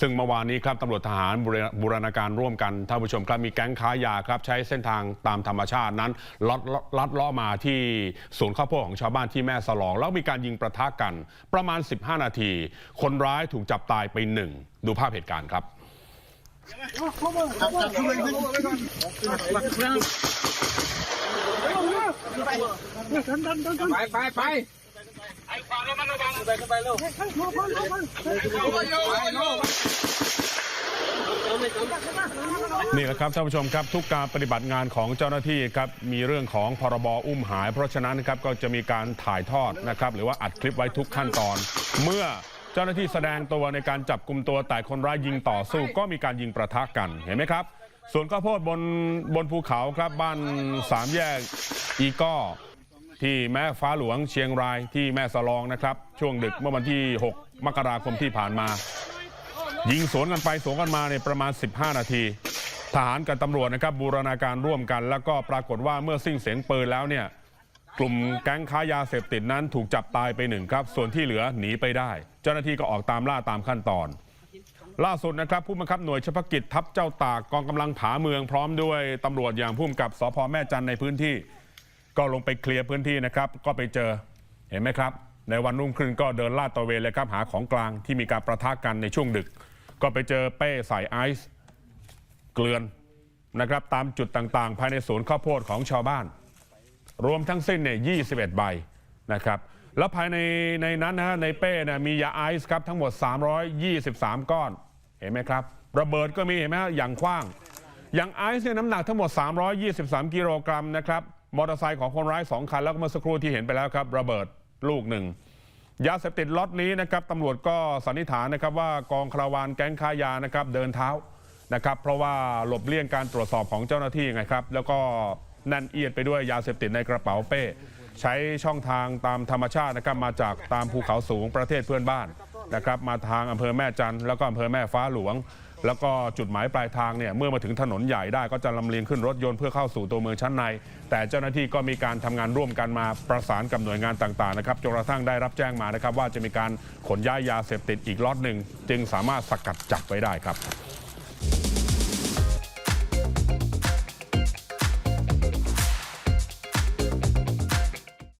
ซึ่งเมื่อวานนี้ครับตำรวจทหารบูรณาการร่วมกันท่านผู้ชมครับมีแก๊งค้ายาครับใช้เส้นทางตามธรรมชาตินั้นลัดลัดเลาะมาที่ศูนย์ข้าวโพดของชาวบ้านที่แม่สลอง แล้วมีการยิงประทะกันประมาณ 15 นาที คนร้ายถูกจับตายไปหนึ่งดูภาพเหตุการณ์ครับไปไปไป นี่แหละครับท่านผู้ชมครับทุกการปฏิบัติงานของเจ้าหน้าที่ครับมีเรื่องของพรบอุ้มหาย เพราะฉะนั้นครับก็จะมีการถ่ายทอดนะครับหรือว่าอัดคลิปไว้ทุกขั้นตอน เมื่อเจ้าหน้าที่แสดงตัวในการจับกลุ่มตัวแต่คนร้ายยิงต่อสู้ก็มีการยิงประทะกันเห็นไหมครับส่วนข้าวโพดบนบนภูเขาครับบ้านสามแยกอีก้อ ที่แม่ฟ้าหลวงเชียงรายที่แม่สลองนะครับ ช่วงดึกเมื่อวันที่ 6 มกราคมที่ผ่านมา ยิงสวนกันไปสวนกันมาในประมาณ 15 นาที ทหารกับตำรวจนะครับบูรณาการร่วมกัน แล้วก็ปรากฏว่าเมื่อสิ้นเสียงปืนแล้วเนี่ยกลุ่มแก๊งค้ายาเสพติดนั้นถูกจับตายไปหนึ่งครับ ส่วนที่เหลือหนีไปได้ เจ้าหน้าที่ก็ออกตามล่าตามขั้นตอน ล่าสุดนะครับ ผู้บังคับหน่วยเฉพาะกิจทัพเจ้าตากกองกำลังผาเมืองพร้อมด้วยตำรวจอย่างผู้กำกับสพแม่จันในพื้นที่ ก็ลงไปเคลียร์พื้นที่นะครับ ก็ไปเจอเห็นไหมครับ ในวันรุ่งขึ้นก็เดินลาดตระเวนเลยครับหาของกลางที่มีการประทะกันในช่วงดึก ก็ไปเจอเป้ใส่ไอซ์เกลือนนะครับตามจุดต่างๆ ภายในสวนข้าวโพดของชาวบ้าน รวมทั้งสิ้นเนี่ย21 ใบนะครับแล้วภายในในนั้นนะฮะในเป้เนี่ยมียาไอซ์ครับทั้งหมด 323 ก้อนเห็นไหมครับระเบิดก็มีเห็นไหมฮะอย่างขว้าง อย่างไอซ์เนี่ยน้ำหนักทั้งหมด 323 กิโลกรัมนะครับ มอเตอร์ไซค์ของคนร้าย 2 คัน แล้วก็เมื่อสักครู่ที่เห็นไปแล้วครับ ระเบิดลูกหนึ่งยาเสพติดล็อตนี้นะครับตำรวจก็สันนิษฐานนะครับว่ากองคาราวานแก๊งค้ายานะครับเดินเท้านะครับเพราะว่าหลบเลี่ยงการตรวจสอบของเจ้าหน้าที่ไงครับแล้วก็แน่นเอียดไปด้วยยาเสพติดในกระเป๋าเป้ ใช้ช่องทางตามธรรมชาตินะครับมาจากตามภูเขาสูงประเทศเพื่อนบ้านนะครับมาทางอำเภอแม่จันทร์แล้วก็อำเภอแม่ฟ้าหลวง แล้วก็จุดหมายปลายทางเนี่ยเมื่อมาถึงถนนใหญ่ได้ก็จะลำเลียงขึ้นรถยนต์เพื่อเข้าสู่ตัวเมืองชั้นใน แต่เจ้าหน้าที่ก็มีการทำงานร่วมกันมาประสานกับหน่วยงานต่างๆนะครับจนกระทั่งได้รับแจ้งมานะครับว่าจะมีการขนย้ายยาเสพติดอีกล็อตหนึ่งจึงสามารถสกัดจับไว้ได้ครับ